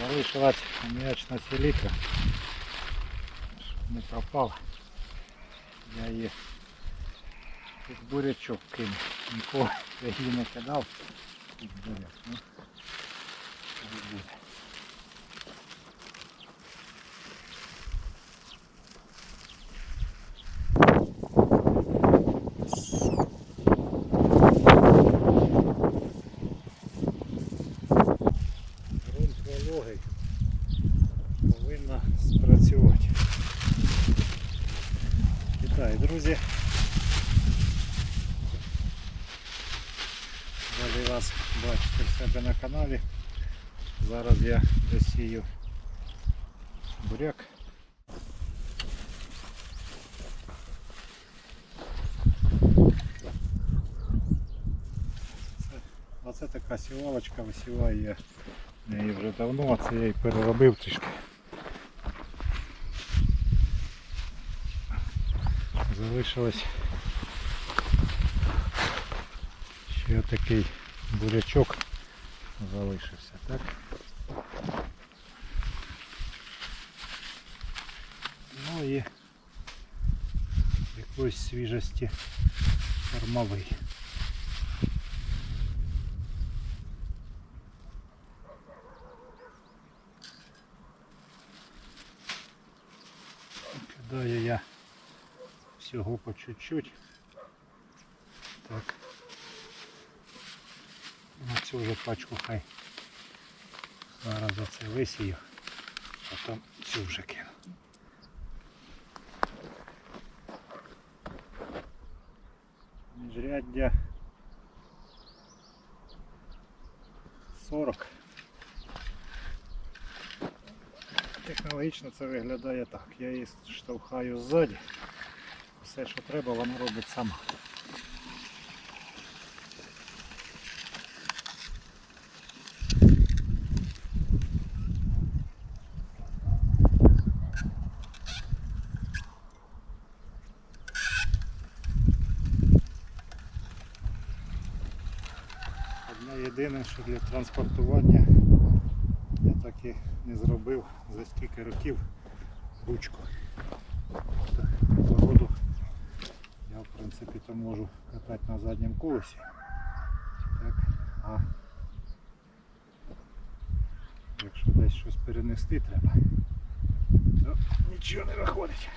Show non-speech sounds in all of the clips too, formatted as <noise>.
Залишилась аміачна селітра. Щоб не пропала. Я її під бурячок кинув. Нікого я її не кидав. Ну, буде. Грунт вологий повинна спрацювати. Вітаю, друзі. Радий вас бачити в себе на каналі. Зараз я досію буряк. Оце така сівалочка, висіваю я неї вже давно, а це я її переробив трішки. Залишилось ще такий бурячок залишився, так? Ну і якоїсь свіжості кормовий. Кидаю я всього по чуть-чуть. Так. На цю вже пачку хай зараз оце висію, потім цю вже кину. Міжряддя 40. Технологічно це виглядає так. Я її штовхаю ззаді. Все, що треба, вона робить сама. Єдине, що для транспортування я так і не зробив за скільки років ручку. Погоду я в принципі то можу катати на задньому колесі. Так, а якщо десь щось перенести треба, то нічого не виходить.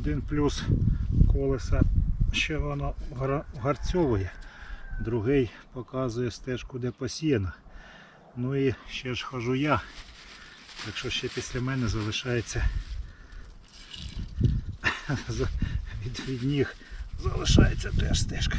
Один плюс колеса ще воно гарцьовує, другий показує стежку, де посіяно. Ну і ще ж хожу я. Так що ще після мене залишається <laughs> від, від ніг залишається теж стежка.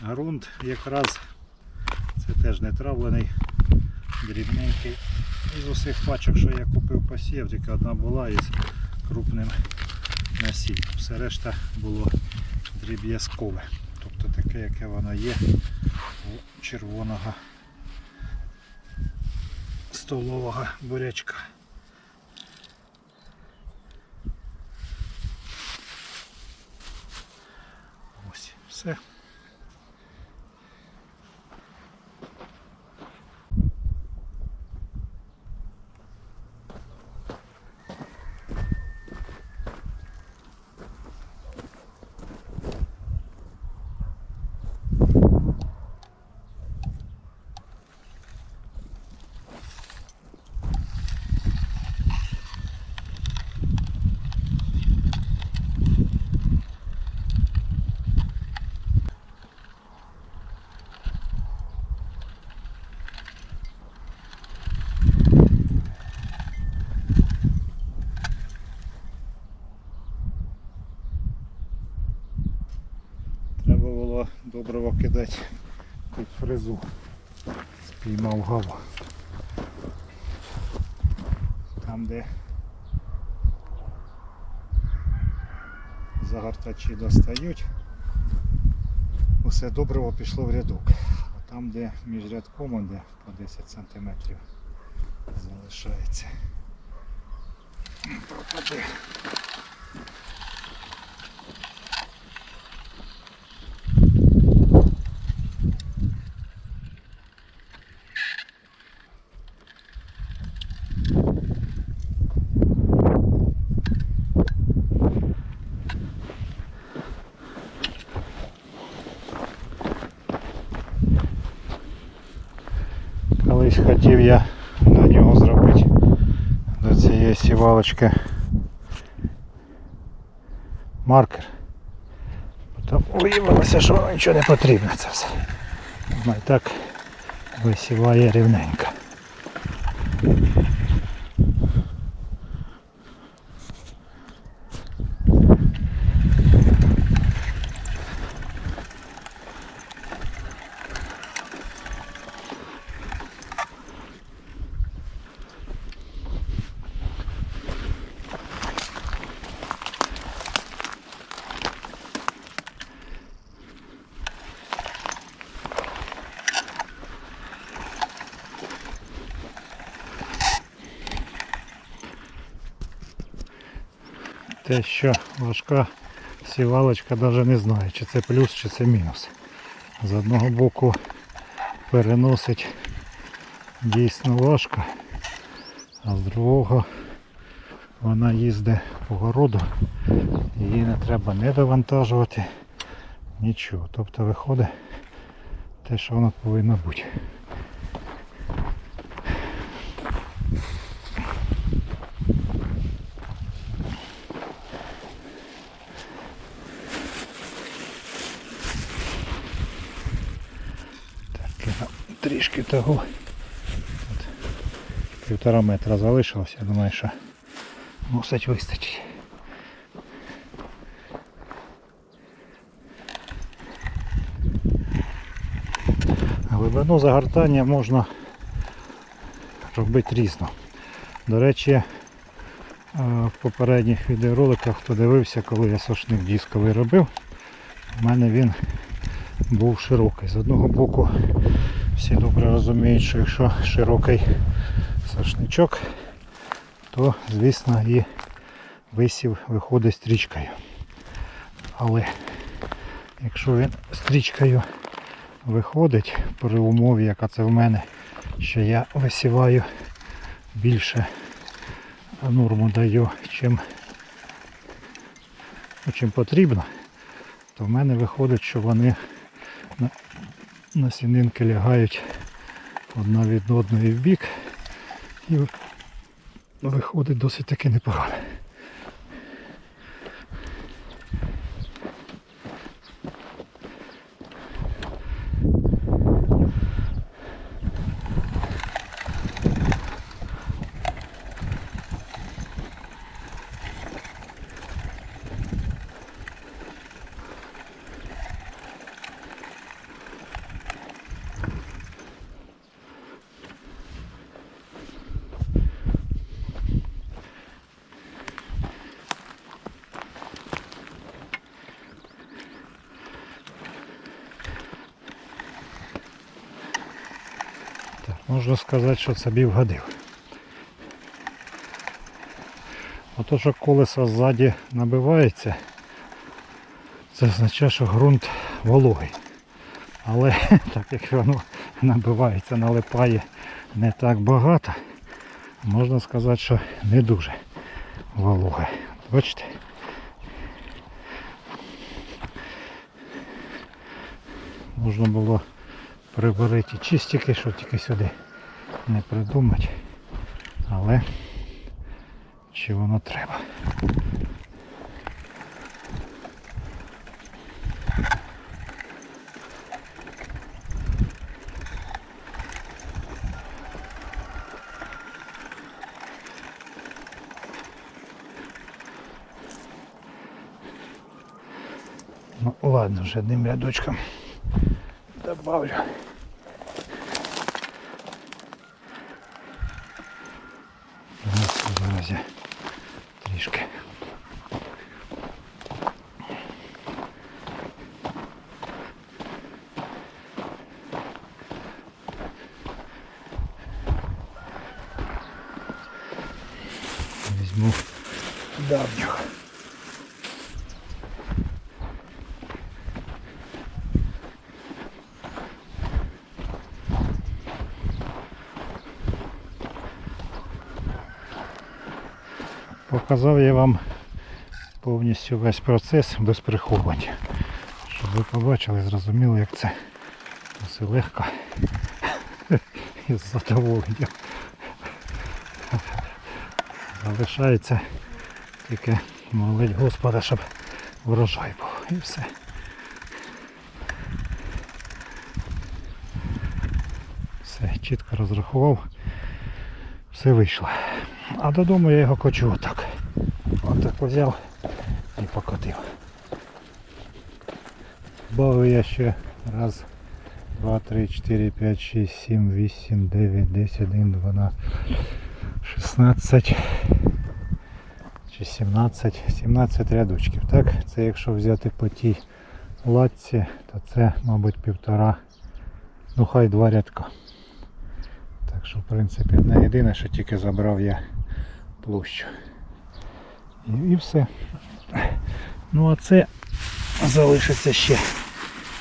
Грунт якраз теж не травлений, дрібненький. Із усіх пачок, що я купив посів, тільки одна була із крупним насінням. Все решта було дріб'язкове. Тобто таке, яке воно є у червоного столового бурячка. Ось все. Добриво кидати під фрезу. піймав гаву. Там де загортачі достають, усе добриво пішло в рядок. А там, де між рядком, де по 10 см залишається. Пропаде. Хотів я на нього зробити до цієї сівалочки маркер. Потім виявилося, що нічого не потрібно це все. Воно і так висіває рівненько. Те, що важка сівалочка навіть не знає, чи це плюс, чи це мінус. З одного боку переносить дійсно важко, а з другого вона їздить по городу, її не треба не довантажувати, нічого. Тобто виходить те, що воно повинно бути. Так, я трішки того. От, півтора метра залишилось, я думаю, що мусить вистачить. Глибину загортання можна робити різно. До речі, е, в попередніх відеороликах, хто дивився, коли я сошник дисковий робив, у мене він був широкий. З одного боку всі добре розуміють, що якщо широкий сошничок, то звісно і висів виходить стрічкою. Але якщо він стрічкою виходить при умові, яка це в мене, що я висіваю більше норму даю, чим, ну, чим потрібно, то в мене виходить, що вони на сінинки лягають одна від одної в бік і виходить досить таки непогано. Так, можна сказати, що собі вгодив. Ото, що колесо ззаді набивається, це означає, що ґрунт вологий. Але <laughs> так як воно набивається, налипає не так багато, можна сказати, що не дуже вологе. Бачите? Можна було приберете чистики, що тільки сюди не придумати. Але чи воно треба? Ну ладно, вже одним рядочком добавлю. Зараз я трішки. Показав я вам повністю весь процес без приховування. Щоб ви побачили, зрозуміли, як це все легко <laughs> і з задоволенням. Залишається тільки молить Господа, щоб врожай був. І все. Все, чітко розрахував. Все вийшло. А додому я його хочу отак. Взяв і покотив. Бавив я ще раз, два, три, чотири, п'ять, шість, сім, вісім, дев'ять, десять, один, дванадцять, шістнадцять чи 17, 17 рядочків. Так? Це якщо взяти по тій латці, то це, мабуть, півтора, ну хай два рядка. Так що, в принципі, не єдине, що тільки забрав я площу. І, все. Ну а це залишиться ще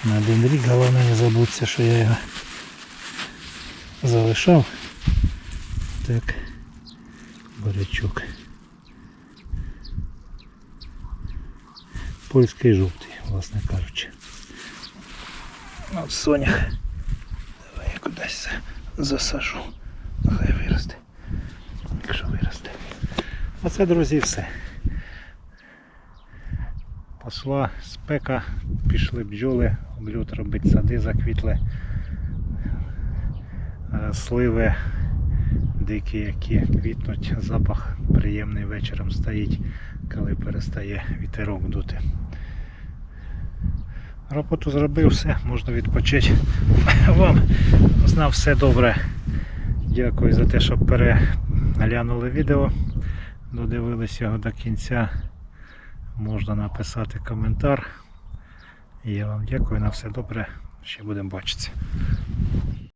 на один рік. Головне не забудься, що я його залишав. Так, бурячок. Польський жовтий, власне кажучи. От сонях. Давай я кудись засажу. Нехай виросте. Якщо виросте. Оце, друзі, все. Пошла спека, пішли бджоли, облют робити сади заквітли. Е, Сливи дикі, які квітнуть, запах приємний вечором стоїть, коли перестає вітерок дути. Роботу зробив, все, можна відпочити. <laughs> Вам знав все добре. Дякую за те, що переглянули відео, додивились його до кінця. Можна написати коментар. Я вам дякую на все добре. Ще будемо бачитися.